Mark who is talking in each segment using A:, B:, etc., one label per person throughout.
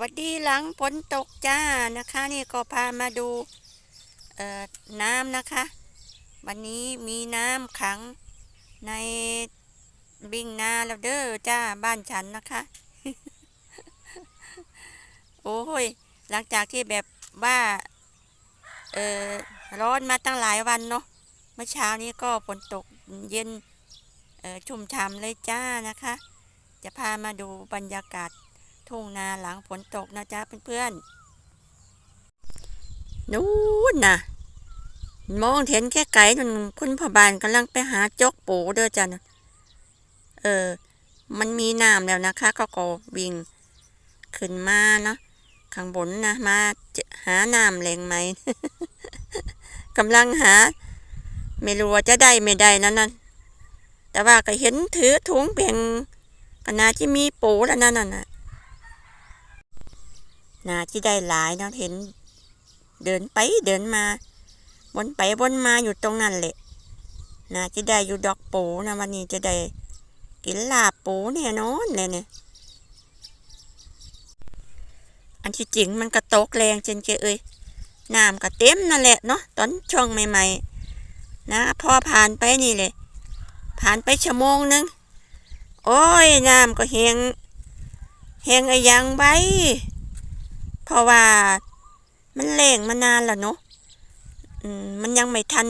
A: วัสดีหลังฝนตกจ้านะคะ นี่ก็พามาดูน้ำนะคะ วันนี้มีน้ำขังในบิงนาแล้วเด้อจ้าบ้านฉันนะคะ โอ้ยหลังจากที่แบบว่าเออร้อนมาตั้งหลายวันเนาะเมื่อเช้านี้ก็ฝนตกเย็นชุ่มฉ่ำเลยจ้านะคะ จะพามาดูบรรยากาศ ทุ่งนาหลังฝนตกนะจ๊ะเพื่อนๆนู้นนะมองเห็นแค่ไก่นั่นคุณพ่อบานกำลังไปหาจกปูเด้อจ้ะนะเออ มันมีน้ำแล้วนะคะก็ก็วิ่งขึ้นมาเนาะข้างบนนะมาหาน้ำแหล่งไหมกำลังหา ไม่รู้ว่าจะได้ไม่ได้นั่นนั่นแต่ว่าก็เห็นถือถุงเป่งก็น่าจะมีปูแล้วนั่นน่ะ นาที่ได้หลายเนาะเห็น เดินไปเดินมาวนไปวนมาอยู่ตรงนั้นแหละนาที่ได้อยู่ดอกปูนะวันนี้จะได้กินลาบปูแน่นอนเลยเนี่ยอันที่จริงมันก็ตกแรงจนเจเอ้ยน้ำก็เต็มนั่นแหละเนาะตอนช่วงใหม่ๆ นะพอผ่านไปนี่เลยผ่านไปชั่วโมงนึง โอ้ยน้ำก็แหงแหงไอ้ยังไว้ ราะว่ามันแรงมานานแล้วเนาะมันยังไม่ทัน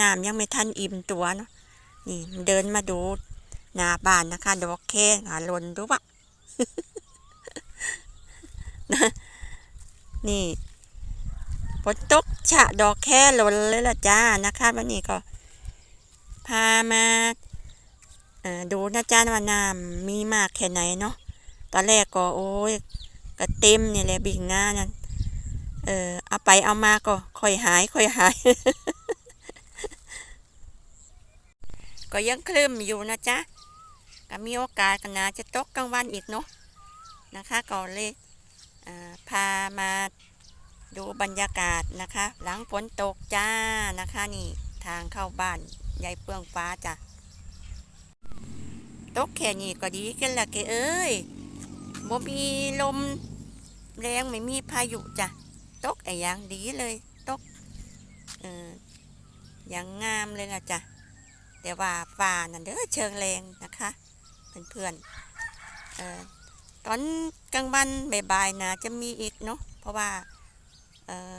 A: น้ำยังไม่ทันอิ่มตัวเนาะนี่มันเดินมาดูหน้าบ้านนะคะดอกแค่หาลนดูปะนี่ฝนตกฉะดอกแค่หล่นเลยล่ะจ้านะคะวันนี้ก็ พามาดูนะจ้าว่าน้ำมีมากแค่ไหนเนาะตอนแรกก็โอ้ย ก็เต็มนี่แหละบิ่งหน้านั่นเออเอาไปเอามาก็ค่อยหายค่อยหาย ก็ยังคลึมอยู่นะจ๊ะก็มีโอกาสกันนะจะตกกลางวันอีกเนาะนะคะก็เลยพามาดูบรรยากาศนะคะ หลังฝนตกจ้านะคะนี่ทางเข้าบ้านยายเปืองฟ้าจ้ะตกแค่นี้ก็ดีกันละเกเอ้ยบ่มีลม แรงไม่มีพายุจ้ะตกไอ้อย่างดีเลยตกเอออย่างงามเลยนะจ้ะแต่ว่าฟ้านั่นเด้อเชิงแรงนะคะเพื่อนๆเออตอนกลางวันบ่ายๆนะจะมีอีกเนาะเพราะว่าเออ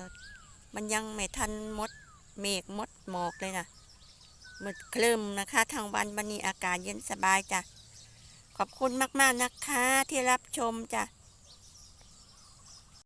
A: มันยังไม่ทันมดเมฆมดหมอกเลยนะมืดคลึมนะคะ ทางวันวันนี้อากาศเย็นสบายจ้ะขอบคุณมากๆนะคะที่รับชมจ้ะ